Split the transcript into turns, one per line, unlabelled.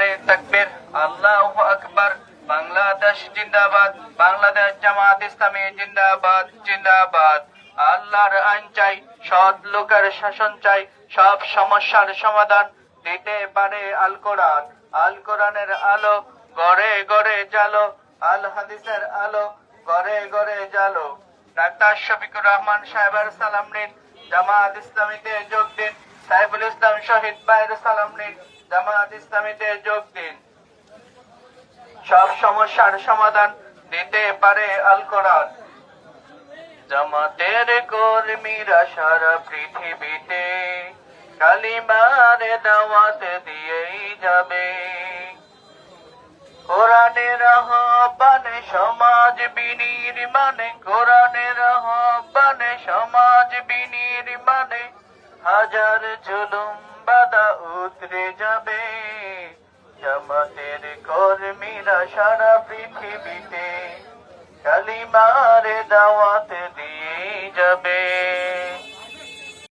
নারে আল্লাহু বাংলাদেশ জিন্দাবাদ, বাংলাদেশ জামাত ইসলামী জিন্দাবাদ জিন্দাবাদ। আল্লাহর আইন চাই, সৎ লোকের শাসন চাই, সব সমস্যার সমাধান দিতে পারে আল কোরআন। আল কোরআনের আলো গড়ে গড়ে জালো আল হাদিসের আলো গড়ে গড়ে জালো ডাক্তার শফিকুর রহমান সাহেবের সালাম নিন, জামাত ইসলামীতে যোগ দিন। সাইফুল ইসলাম শহীদ ভাইয়ের সালাম নিন জামাত ইসলামীতে যোগ দিন। সব সমস্যার সমাধান দিতে পারে আল কোরআন। জামাতের কর্মীরা সারা পৃথিবীতে কালিমার দাওয়াত দিয়েই যাবে। কোরআনের আহ্বানে সমাজ বিনির্মাণে, কোরআনের আহ্বানে সমাজ বিনির্মাণে হাজার জুলুম বাদা উতরে যাবে। জামাতের কর্মীরা সারা পৃথিবীতে কালিমার দাওয়াত দিয়ে যাবে।